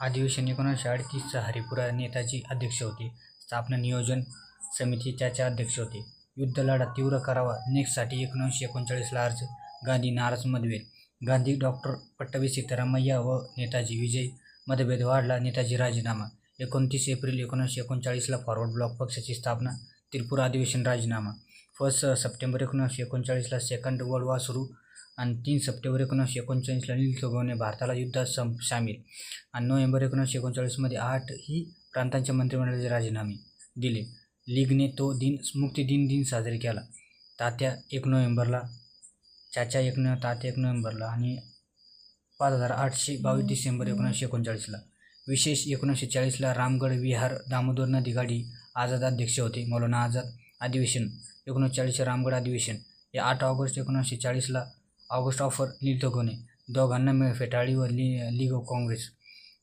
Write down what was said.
अधिवेशन एकोणीसशे अडतीसचा हरिपुरा नेताजी अध्यक्ष होते. स्थापना नियोजन समिती त्याचे अध्यक्ष होते. युद्ध लढा तीव्र करावा नेक्स्टसाठी एकोणीसशे एकोणचाळीसला अर्ज गांधी नाराज मतभेद गांधी डॉक्टर पट्टवी सीतारामय्या व नेताजी विजय मतभेद वाढला नेताजी राजीनामा. एकोणतीस एप्रिल एकोणीसशे एकोणचाळीसला फॉरवर्ड ब्लॉक पक्षाची स्थापना त्रिपुरा अधिवेशन राजीनामा. फर्स्ट सप्टेंबर एकोणीसशे एकोणचाळीसला सेकंड वर्ल्ड वॉर सुरू आणि तीन सप्टेंबर एकोणीसशे एकोणचाळीसला नील गगवणे भारताला युद्धात सम सामील. आणि नोव्हेंबर एकोणीसशे एकोणचाळीसमध्ये आठ ही प्रांतांच्या मंत्रिमंडळाचे राजीनामे दिले. लीगने तो दिन मुक्ती दिन दिन साजरे केला. तात्या एक नोव्हेंबरला चाचा एक न तात्या एक नोव्हेंबरला आणि पाच हजार आठशे बावीस डिसेंबर एकोणीसशे एकोणचाळीसला. विशेष एकोणीसशे चाळीसला रामगड विहार दामोदर नदी गाडी आझाद अध्यक्ष होते. मौलाना आझाद अधिवेशन एकोणीसशे चाळीसचे रामगड अधिवेशन. या आठ ऑगस्ट एकोणीसशे चाळीसला ऑगस्ट ऑफर नील गगवणे दोघांना मिळ फेटाळी व ली लीग ऑफ काँग्रेस.